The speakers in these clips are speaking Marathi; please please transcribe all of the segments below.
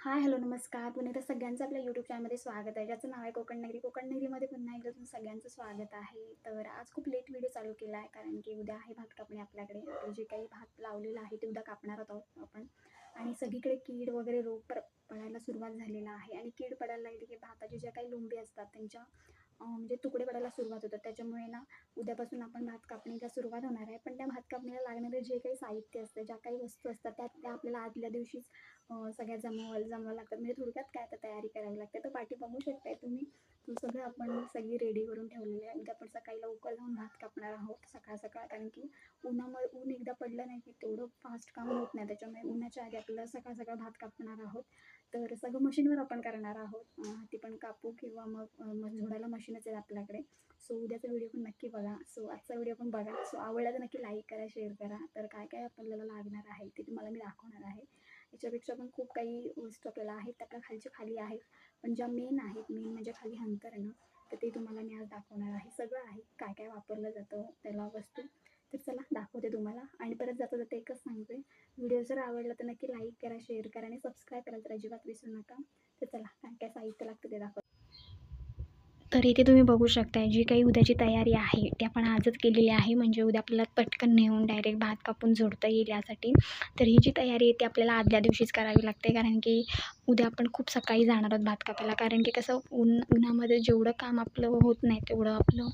हाय हॅलो नमस्कार. पुन्हा एकदा सगळ्यांचं आपल्या यूट्यूब चॅनलमध्ये स्वागत आहे. ज्याचं नाव आहे कोकण नगरी. कोकण नगरीमध्ये पुन्हा एकदा तुमचं सगळ्यांचं स्वागत आहे. तर आज खूप लेट व्हिडिओ चालू केला आहे कारण की उद्या आहे भात कापणी आपल्याकडे. जे काही भात लावलेला आहे ते उद्या कापणार आहोत आपण. आणि सगळीकडे कीड वगैरे रोग पडायला सुरुवात झालेला आहे. आणि कीड पडायला लागली की भाताचे ज्या काही लोंबी असतात त्यांच्या म्हणजे तुकडे पडायला सुरुवात होतात. त्याच्यामुळे ना उद्यापासून आपण भात कापणीला सुरुवात होणार आहे. पण त्या भात कापणीला लागणारे जे काही साहित्य असतं ज्या काही वस्तू असतात त्या त्या आपल्याला आदल्या दिवशीच सगळ्या जमवायला जमवायला लागतात. म्हणजे थोडक्यात काय तर तयारी करावी लागते तर पाठी बघू शकताय तुम्ही. सगळं आपण सगळी रेडी करून ठेवलेली आहे. उद्या आपण सकाळी लवकर जाऊन भात कापणार आहोत सकाळ सकाळ. कारण की उन्हामुळे ऊन एकदा पडलं नाही की तेवढं फास्ट काम होत नाही. त्याच्यामुळे उन्हाच्या आधी आपल्याला सकाळ सकाळ भात कापणार आहोत. तर सगळं मशीनवर आपण करणार आहोत. ती पण कापू किंवा मग मग झोडायला मशीनच आहे आपल्याकडे. सो उद्याचा व्हिडिओ पण नक्की बघा. सो आजचा व्हिडिओ पण बघा. सो आवडला तर नक्की लाईक करा शेअर करा. तर काय काय आपल्याला लागणार आहे ते तुम्हाला मी दाखवणार आहे. याच्यापेक्षा पण खूप काही वस्तू आपल्याला आहेत. त्या खालच्या खाली आहेत. पण ज्या मेन आहेत मेन म्हणजे खाली अंतर आहे ना तर ते तुम्हाला मी आज दाखवणार आहे. सगळं आहे काय काय वापरलं जातं त्याला वस्तू. तर चला दाखवते तुम्हाला. आणि परत जाता जाता एकच सांगते. व्हिडिओ जर आवडला तर नक्की लाईक करा शेअर करा आणि सबस्क्राईब करा तर अजिबात विसरू नका. तर चला काय काय साहित्य लागतं ते दाखव. तर इथे तुम्ही बघू शकताय जी काही उद्याची तयारी आहे ती आपण आजच केलेली आहे. म्हणजे उद्या आपल्याला पटकन नेऊन डायरेक्ट भात कापून जोडता येईल यासाठी. तर ही जी तयारी आहे ती आपल्याला आदल्या दिवशीच करावी लागते. कारण की उद्या आपण खूप सकाळी जाणार आहोत भात कापायला. कारण की कसं ऊन उन्हामध्ये जेवढं काम आपलं होत नाही तेवढं आपलं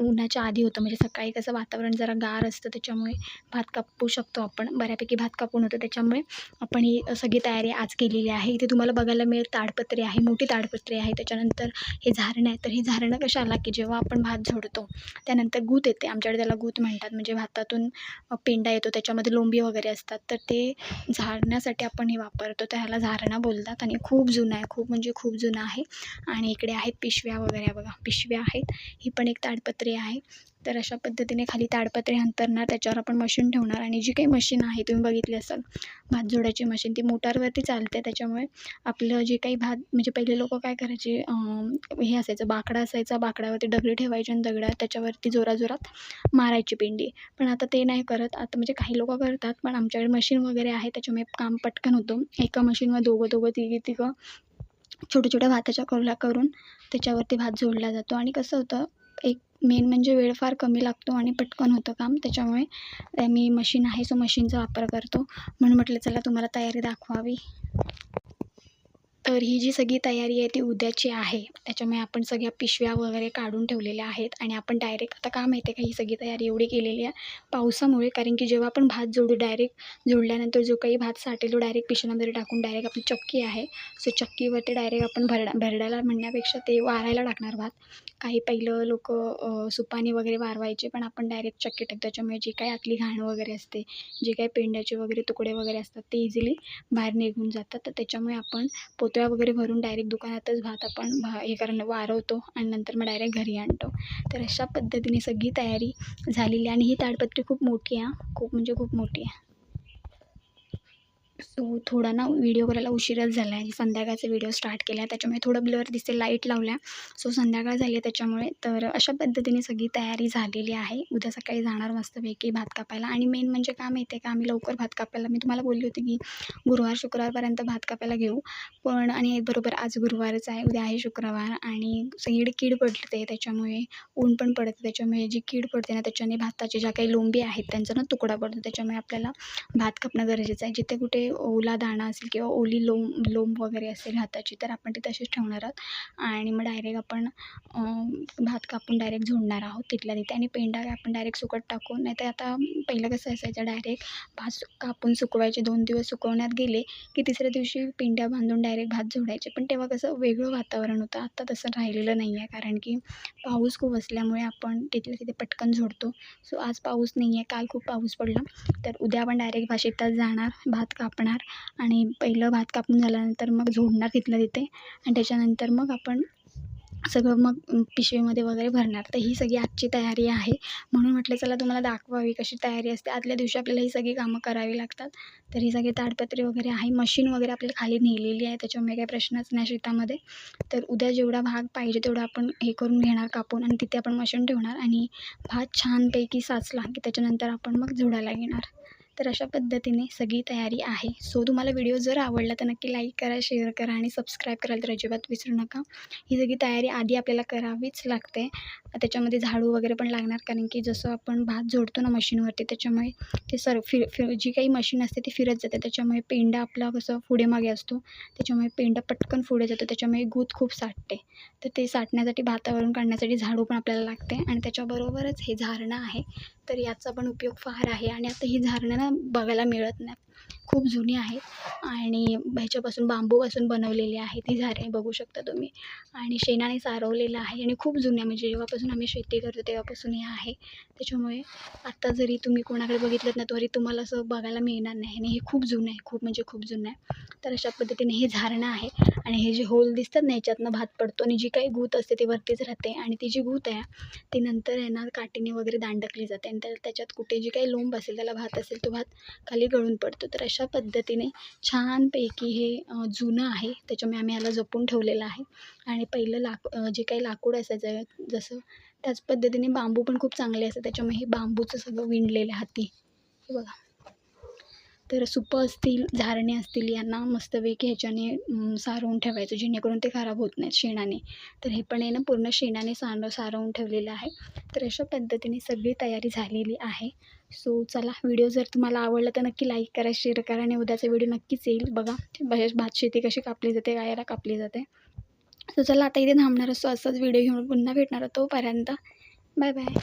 उन्हाच्या आधी होतं. म्हणजे सकाळी कसं वातावरण जरा गार असतं त्याच्यामुळे भात कापू शकतो आपण. बऱ्यापैकी भात कापून होतं त्याच्यामुळे आपण ही सगळी तयारी आज केलेली आहे. इथे तुम्हाला बघायला मिळेल ताडपत्री आहे मोठी ताडपत्री आहे. त्याच्यानंतर हे झारणं आहे. तर हे झारणं कशा आला की जेव्हा आपण भात झोडतो त्यानंतर गूत येते. आमच्याकडे त्याला गूत म्हणतात. म्हणजे भातातून पेंडा येतो त्याच्यामध्ये लोंबी वगैरे असतात. तर ते झाडण्यासाठी आपण हे वापरतो. तर ह्याला झारणा बोलतात आणि खूप जुनं आहे खूप म्हणजे खूप जुनं आहे. आणि इकडे आहेत पिशव्या वगैरे बघा पिशव्या आहेत. ही पण एक ताडपत्री आहे. तर अशा पद्धतीने खाली ताडपत्रे अंतरणार त्याच्यावर आपण मशीन ठेवणार आणि जी काही मशीन आहे तुम्ही बघितली असाल भात जोडायची मशीन ती मोटारवरती चालते. त्याच्यामुळे आपलं जे काही भात म्हणजे पहिले लोक काय करायचे हे असायचं बाकडा असायचा बाकडावरती दगडी ठेवायचे आणि दगडात त्याच्यावरती जोराजोरात मारायची पिंडी. पण आता ते नाही करत. आता म्हणजे काही लोक करतात पण आमच्याकडे मशीन वगैरे आहे त्याच्यामुळे काम पटकन होतं. एका मशीनवर दोघं दोघं तिघी तिघं छोट्या छोट्या भाताच्या कवल्या करून त्याच्यावरती भात जोडला जातो. आणि कसं होतं एक मेन म्हणजे वेळ फार कमी लागतो आणि पटकन होतं काम. त्याच्यामुळे मी मशीन आहे सो मशीनचा वापर करतो. म्हणून म्हटलं चला तुम्हाला तयारी दाखवावी. तर ही जी सगळी तयारी आहे ती उद्याची आहे. त्याच्यामुळे आपण सगळ्या पिशव्या वगैरे काढून ठेवलेल्या आहेत आणि आपण डायरेक्ट आता का माहिती आहे का ही सगळी तयारी एवढी केलेली आहे? पावसामुळे कारण की जेव्हा आपण भात जोडू डायरेक्ट जोडल्यानंतर जो काही भात साठेल तो डायरेक्ट पिशव्यांमध्ये टाकून डायरेक्ट आपली चक्की आहे. सो चक्कीवरती डायरेक्ट आपण भरडा भरडायला म्हणण्यापेक्षा ते वारायला टाकणार भात. काही पहिलं लोक सुपानी वगैरे वारवायचे पण आपण डायरेक्ट चक्की टाकतो त्याच्यामुळे जी काही आतली घाण वगैरे असते जे काही पेंड्याचे वगैरे तुकडे वगैरे असतात ते इझिली बाहेर निघून जातात. तर त्याच्यामुळे आपण पोतळ्या वगैरे भरून डायरेक्ट दुकानातच भात आपण भा हे करणं वारवतो आणि नंतर मग डायरेक्ट घरी आणतो. तर अशा पद्धतीने सगळी तयारी झालेली आणि ही ताडपत्री खूप मोठी आहे खूप म्हणजे खूप मोठी आहे. सो थोडा ना व्हिडिओ करायला उशीरच झाला आहे संध्याकाळचा व्हिडिओ स्टार्ट केला आहे त्याच्यामुळे थोडं ब्लर दिसते लाइट लावल्या. सो संध्याकाळ झाली आहे त्याच्यामुळे. तर अशा पद्धतीने सगळी तयारी झालेली आहे. उद्या सकाळी जाणार मस्तपैकी भात कापायला. आणि मेन म्हणजे काय माहिती आहे का? आम्ही लवकर भात कापायला. मी तुम्हाला बोलली होती की गुरुवार शुक्रवारपर्यंत भात कापायला घेऊ. पण आणि बरोबर आज गुरुवारच आहे. उद्या आहे शुक्रवार. आणि सगळीकडे कीड पडते त्याच्यामुळे ऊन पण पडते त्याच्यामुळे. जी कीड पडते ना त्याच्याने भाताच्या ज्या काही लोंबी आहेत त्यांचा ना तुकडा पडतो. त्याच्यामुळे आपल्याला भात कापणं गरजेचं आहे. जिथे कुठे ओला दाणा असेल किंवा ओली लोंब लोंब वगैरे असेल हाताची तर आपण ती तशीच ठेवणार आहोत. आणि मग डायरेक्ट आपण भात कापून डायरेक्ट झोडणार आहोत तिथल्या तिथे. आणि पेंडा आपण डायरेक्ट सुकत टाकून नाही तर आता पहिलं कसं असायचं डायरेक्ट भात सु- कापून सुकवायचे दोन दिवस सुकवण्यात गेले की तिसऱ्या दिवशी पेंड्या बांधून डायरेक्ट भात झोडायचे. पण तेव्हा कसं वेगळं वातावरण होतं. आत्ता तसं राहिलेलं नाही आहे कारण की पाऊस खूप असल्यामुळे आपण तिथल्या तिथे पटकन झोडतो. सो आज पाऊस नाही आहे काल खूप पाऊस पडला. तर उद्या आपण डायरेक्ट भात शेतात जाणार. भात कापणार कापणार आणि पहिलं भात कापून झाल्यानंतर मग झोडणार तिथलं तिथे आणि त्याच्यानंतर मग आपण सगळं मग पिशवीमध्ये वगैरे भरणार. तर ही सगळी आजची तयारी आहे. म्हणून म्हटलं चला तुम्हाला दाखवावी कशी तयारी असते. आदल्या दिवशी आपल्याला ही सगळी कामं करावी लागतात. तर ही सगळी ताडपत्री वगैरे आहे. मशीन वगैरे आपल्याला खाली नेलेली आहे. त्याच्यामुळे काही प्रश्नच नाही शेतामध्ये. तर उद्या जेवढा भाग पाहिजे तेवढा आपण हे करून घेणार कापून आणि तिथे आपण मशीन ठेवणार आणि भात छानपैकी साचला की त्याच्यानंतर आपण मग झोडायला घेणार तर अशा पद्धतीने सगळी तयारी आहे. सो तुम्हाला व्हिडिओ जर आवडला तर नक्की लाईक करा शेअर करा आणि सबस्क्राईब करायला तर अजिबात विसरू नका. ही सगळी तयारी आधी आपल्याला करावीच लागते. त्याच्यामध्ये झाडू वगैरे पण लागणार कारण की जसं आपण भात जोडतो ना मशीनवरती त्याच्यामुळे ते सर फिर फिर जी काही मशीन असते ती फिरत जाते. त्याच्यामुळे पेंडा आपला कसं पुढे मागे असतो त्याच्यामुळे पेंडा पटकन पुढे जातो त्याच्यामुळे गूत खूप साठते. तर ते साठण्यासाठी भातावरून काढण्यासाठी झाडू पण आपल्याला लागते आणि त्याच्याबरोबरच हे झारणं आहे. तर याचा पण उपयोग फार आहे आणि आता ही झारणं ना बघायला मिळत नाही खूप जुनी आहे आणि ह्याच्यापासून बांबूपासून बनवलेली आहे. ती झारे बघू शकता तुम्ही. आणि शेणाने सारवलेलं आहे आणि खूप जुन्या म्हणजे जेव्हापासून आम्ही शेती करतो तेव्हापासून हे आहे. त्याच्यामुळे आत्ता जरी तुम्ही कोणाकडे बघितलं ना तरी तुम्हाला असं बघायला मिळणार नाही. आणि हे खूप जुनं आहे खूप म्हणजे खूप जुनं आहे. तर अशा पद्धतीने हे झारणं आहे. आणि हे जे होल दिसतात ना ह्याच्यातनं भात पडतो आणि जी काही गूत असते ती वरतीच राहते. आणि ती जी गूत आहे ती नंतर आहे ना काठीने वगैरे दांडकली जाते. आणि त्या त्याच्यात कुठे जी काही लोंब असेल त्याला भात असेल तो भात खाली गळून पडतो. तर अशा पद्धतीने छानपैकी हे जुनं आहे. त्याच्यामुळे आम्ही याला जपून ठेवलेलं आहे. आणि पहिलं लाक जे काही लाकूड असायचं जसं त्याच पद्धतीने बांबू पण खूप चांगले असतात. त्याच्यामुळे हे बांबूचं सगळं विणलेलं हाती. हे बघा. तर सुपं असतील झारणे असतील यांना मस्तपैकी ह्याच्याने सारवून ठेवायचं जेणेकरून ते खराब होत नाहीत शेणाने. तर हे पण आहे ना पूर्ण शेणाने सार सारवून ठेवलेलं आहे. तर अशा पद्धतीने सगळी तयारी झालेली आहे. सो चला व्हिडिओ जर तुम्हाला आवडला तर नक्की लाईक करा शेअर करा आणि उद्याचा व्हिडिओ नक्कीच येईल. बघा बाहेर भात शेती कशी कापली जाते गायला कापली जाते. सो चला आता इथे थांबणार असतो. असाच व्हिडिओ घेऊन पुन्हा भेटणार तोपर्यंत. Bye bye